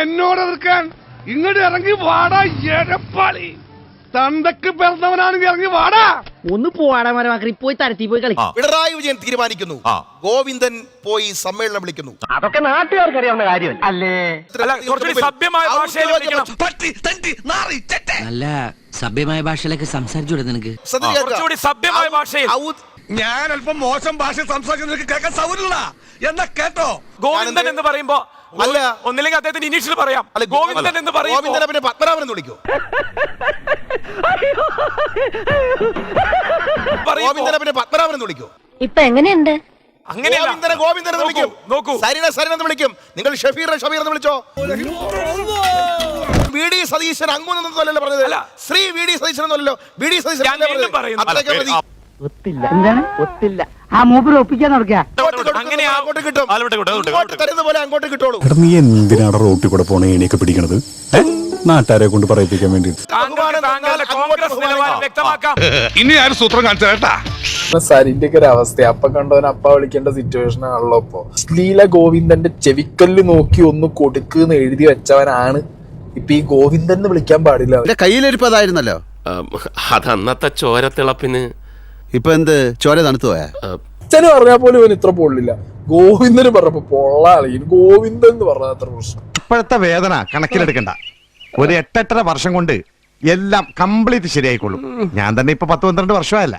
എന്നോട് എതിർക്കാൻ ഇങ്ങോട്ട് ഇറങ്ങി വാടാ എടപ്പാളി. തന്തക്ക് പിറന്നവനാണെങ്കിൽ ഇറങ്ങി വാടാ. ഒന്ന് പോവാടാ മരമാക്കി പോയി തരത്തി പോയി കളി പിണറായി വിജയൻ തീരുമാനിക്കുന്നു. ഗോവിന്ദൻ പോയി സമ്മേളനം വിളിക്കുന്നു. അതൊക്കെ നാട്ടുകാർക്ക് അറിയാവുന്ന കാര്യമല്ല? അല്ലേ? നല്ല സഭ്യമായ ഭാഷയിലൊക്കെ സംസാരിച്ചു നിനക്ക്? സഭ്യമായ ഭാഷയിൽ. ഞാൻ അല്പം മോശം ഭാഷ സംസാരിക്കുന്ന കേൾക്കാൻ സൗകര്യമില്ല. എന്നാ കേട്ടോ? ഗോവിന്ദൻ എന്ന് പറയുമ്പോ അല്ല. ഒന്നില്ലെങ്കിൽ അദ്ദേഹത്തിന് ഇനീഷ്യൽ പറയാം. അല്ല, ഗോവിന്ദൻ എന്ന് പറയും ഗോവിന്ദനെ പിന്നെ പത്മനാഭൻ എന്ന് വിളിക്കൂ. ഗോവിന്ദനെ പിന്നെ പത്മനാഭൻ എന്ന് വിളിക്കൂ. ഇപ്പൊ എങ്ങനെയുണ്ട്? അങ്ങനെയല്ല. ഗോവിന്ദനെ ഗോവിന്ദൻ എന്ന് വിളിക്കും. നോക്കൂ സരിനെ സരിൻ എന്ന് വിളിക്കും. നിങ്ങൾ ഷഫീർ ഷഫീർ എന്ന് വിളിച്ചോ. വി ഡി സതീശൻ അങ്ങോന്നല്ലോ പറഞ്ഞത്. അല്ല. ശ്രീ വി ഡി സതീശൻ എന്നല്ലോ വി ഡി സതീശൻ ഞാൻ എന്നല്ലേ വീണ്ടും പറഞ്ഞത്? പറയുന്നു. അത്രയൊക്കെ ഒത്തില്ല എന്താണ് ഒത്തില്ല. ആ മൂപ്പര് ഒപ്പിക്കാൻ നടക്കുക അങ്ങോട്ട് കൊടുക്കുന്നത് അങ്ങനെ ആ- അങ്ങോട്ട് കിട്ടും. ആ, വിട്ടെ, വിട്ടെ, വിട്ടെ, തരുന്ന പോലെ അങ്ങോട്ട് കിട്ടോളൂ എടാ നീ എന്തിനാണ് റോട്ടിൽ കൂടെ പോണ ഏണിയൊക്കെ പിടിക്കണത്? നാട്ടുകാരെ കൊണ്ട് പറയിപ്പിക്കാൻ വേണ്ടി ഇനി ആരും സൂത്രം കാണിച്ചാ സരിന്റെ ഒക്കെ ഒരു അവസ്ഥ. അപ്പ കണ്ടവൻ അപ്പ വിളിക്കേണ്ട സിറ്റുവേഷൻ ആണല്ലോ ഇപ്പൊ. ശ്ലീല ഗോവിന്ദന്റെ ചെവിക്കല്ല് നോക്കി ഒന്ന് കൊടുക്കുന്ന് എഴുതി വെച്ചവനാണ്. ഇപ്പൊ ഈ ഗോവിന്ദൻ എന്ന് വിളിക്കാൻ പാടില്ല. കയ്യിലൊരു പതായിരുന്നല്ലോ അതന്നത്തെ ചോര തിളപ്പിന്. ഇപ്പൊ എന്ത്? ചോര തണുത്തു പോയാ? അച്ഛന് പറഞ്ഞാൽ പോലും ഇവൻ ഇത്ര പൊള്ളില്ല. ഗോവിന്ദന് പറഞ്ഞപ്പോ പൊള്ളാളി. ഗോവിന്ദൻ എന്ന് പറഞ്ഞാൽ അത്ര പ്രശ്നം. ഇപ്പോഴത്തെ വേദന കണക്കിലെടുക്കണ്ട. ഒരു എട്ടെട്ടര വർഷം കൊണ്ട് എല്ലാം കംപ്ലീറ്റ് ശരിയായിക്കോളും ഞാൻ തന്നെ ഇപ്പൊ പത്ത് പന്ത്രണ്ട് വർഷമായല്ല.